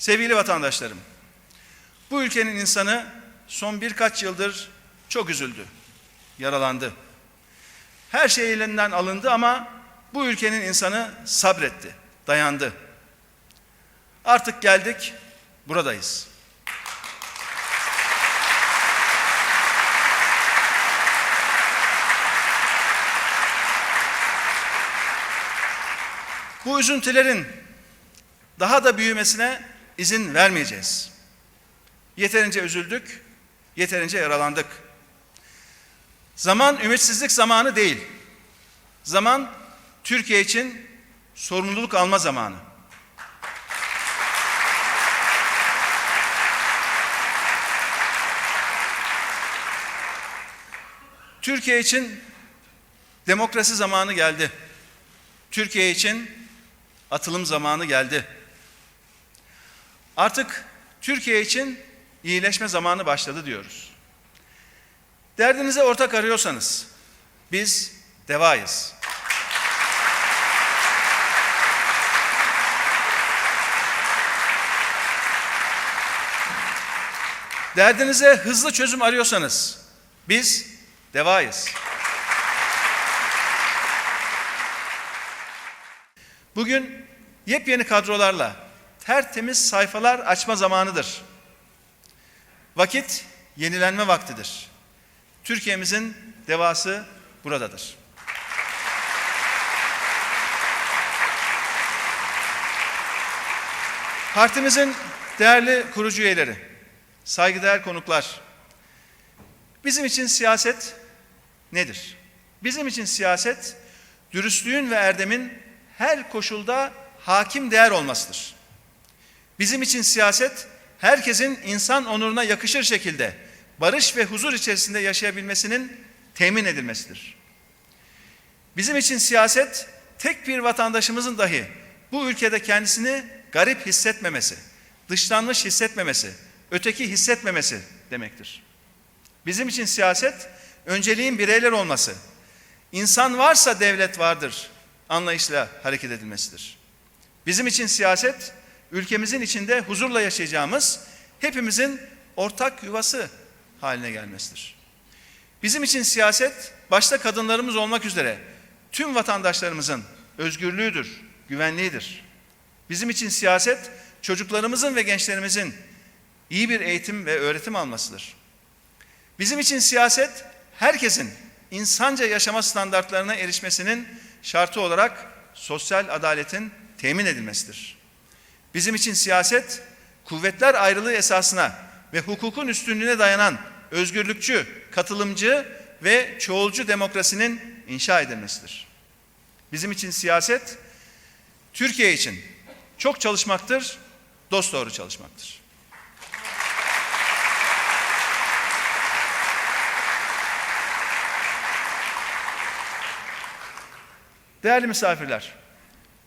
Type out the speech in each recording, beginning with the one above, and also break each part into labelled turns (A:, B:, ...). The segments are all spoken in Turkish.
A: Sevgili vatandaşlarım, bu ülkenin insanı son birkaç yıldır çok üzüldü, yaralandı. Her şey elinden alındı ama bu ülkenin insanı sabretti, dayandı. Artık geldik, buradayız. Bu üzüntülerin daha da büyümesine izin vermeyeceğiz. Yeterince üzüldük, yeterince yaralandık. Zaman ümitsizlik zamanı değil. Zaman Türkiye için sorumluluk alma zamanı. Türkiye için demokrasi zamanı geldi. Türkiye için atılım zamanı geldi. Artık Türkiye için iyileşme zamanı başladı diyoruz. Derdinize ortak arıyorsanız biz devayız. Derdinize hızlı çözüm arıyorsanız biz devayız. Bugün yepyeni kadrolarla tertemiz sayfalar açma zamanıdır. Vakit yenilenme vaktidir. Türkiye'mizin devası buradadır. Partimizin değerli kurucu üyeleri, saygıdeğer konuklar, bizim için siyaset nedir? Bizim için siyaset, dürüstlüğün ve erdemin her koşulda hakim değer olmasıdır. Bizim için siyaset, herkesin insan onuruna yakışır şekilde barış ve huzur içerisinde yaşayabilmesinin temin edilmesidir. Bizim için siyaset, tek bir vatandaşımızın dahi bu ülkede kendisini garip hissetmemesi, dışlanmış hissetmemesi, öteki hissetmemesi demektir. Bizim için siyaset, önceliğin bireyler olması, insan varsa devlet vardır anlayışla hareket edilmesidir. Bizim için siyaset, ülkemizin içinde huzurla yaşayacağımız, hepimizin ortak yuvası haline gelmesidir. Bizim için siyaset, başta kadınlarımız olmak üzere tüm vatandaşlarımızın özgürlüğüdür, güvenliğidir. Bizim için siyaset, çocuklarımızın ve gençlerimizin iyi bir eğitim ve öğretim almasıdır. Bizim için siyaset, herkesin insanca yaşama standartlarına erişmesinin şartı olarak sosyal adaletin temin edilmesidir. Bizim için siyaset, kuvvetler ayrılığı esasına ve hukukun üstünlüğüne dayanan özgürlükçü, katılımcı ve çoğulcu demokrasinin inşa edilmesidir. Bizim için siyaset, Türkiye için çok çalışmaktır, dosdoğru çalışmaktır. Değerli misafirler,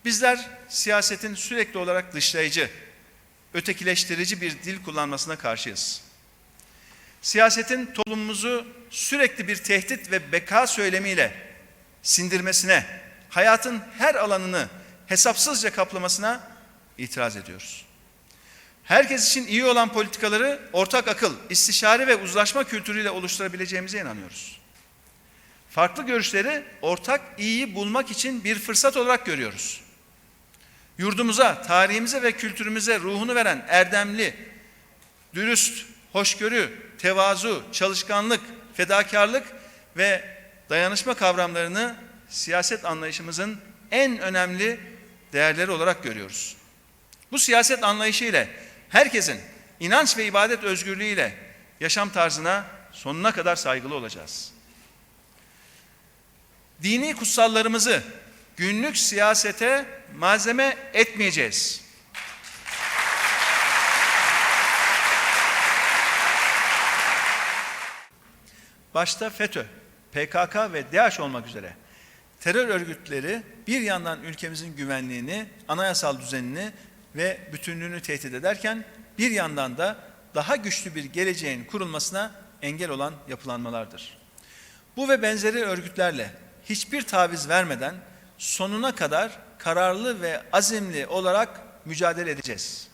A: bizler siyasetin sürekli olarak dışlayıcı, ötekileştirici bir dil kullanmasına karşıyız. Siyasetin toplumumuzu sürekli bir tehdit ve beka söylemiyle sindirmesine, hayatın her alanını hesapsızca kaplamasına itiraz ediyoruz. Herkes için iyi olan politikaları ortak akıl, istişare ve uzlaşma kültürüyle oluşturabileceğimize inanıyoruz. Farklı görüşleri ortak iyiyi bulmak için bir fırsat olarak görüyoruz. Yurdumuza, tarihimize ve kültürümüze ruhunu veren erdemli, dürüst, hoşgörü, tevazu, çalışkanlık, fedakarlık ve dayanışma kavramlarını siyaset anlayışımızın en önemli değerleri olarak görüyoruz. Bu siyaset anlayışı ile herkesin inanç ve ibadet özgürlüğü ile yaşam tarzına sonuna kadar saygılı olacağız. Dini kutsallarımızı günlük siyasete malzeme etmeyeceğiz. Başta FETÖ, PKK ve DAEŞ olmak üzere terör örgütleri bir yandan ülkemizin güvenliğini, anayasal düzenini ve bütünlüğünü tehdit ederken bir yandan da daha güçlü bir geleceğin kurulmasına engel olan yapılanmalardır. Bu ve benzeri örgütlerle hiçbir taviz vermeden sonuna kadar kararlı ve azimli olarak mücadele edeceğiz.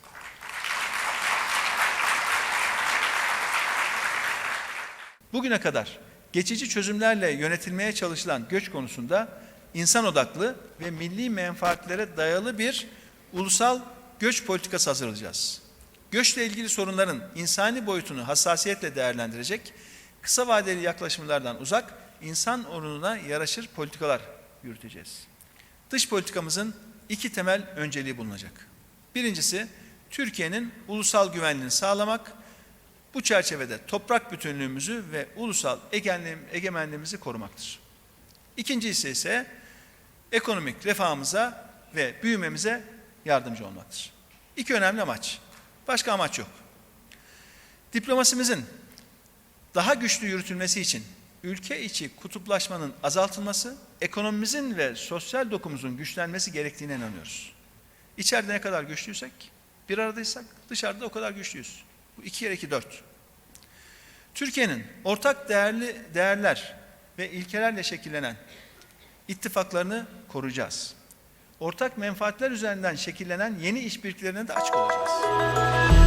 A: Bugüne kadar geçici çözümlerle yönetilmeye çalışılan göç konusunda insan odaklı ve milli menfaatlere dayalı bir ulusal göç politikası hazırlayacağız. Göçle ilgili sorunların insani boyutunu hassasiyetle değerlendirecek, kısa vadeli yaklaşımlardan uzak, insan onuruna yaraşır politikalar yürüteceğiz. Dış politikamızın iki temel önceliği bulunacak. Birincisi, Türkiye'nin ulusal güvenliğini sağlamak, bu çerçevede toprak bütünlüğümüzü ve ulusal egemenliğim- egemenliğimizi korumaktır. İkincisi ise ekonomik refahımıza ve büyümemize yardımcı olmaktır. İki önemli amaç. Başka amaç yok. Diplomasimizin daha güçlü yürütülmesi için ülke içi kutuplaşmanın azaltılması, ekonomimizin ve sosyal dokumuzun güçlenmesi gerektiğine inanıyoruz. İçeride ne kadar güçlüysek, bir aradaysak dışarıda o kadar güçlüyüz. Bu iki kere iki dört. Türkiye'nin ortak değerli değerler ve ilkelerle şekillenen ittifaklarını koruyacağız. Ortak menfaatler üzerinden şekillenen yeni işbirliklerine de açık olacağız.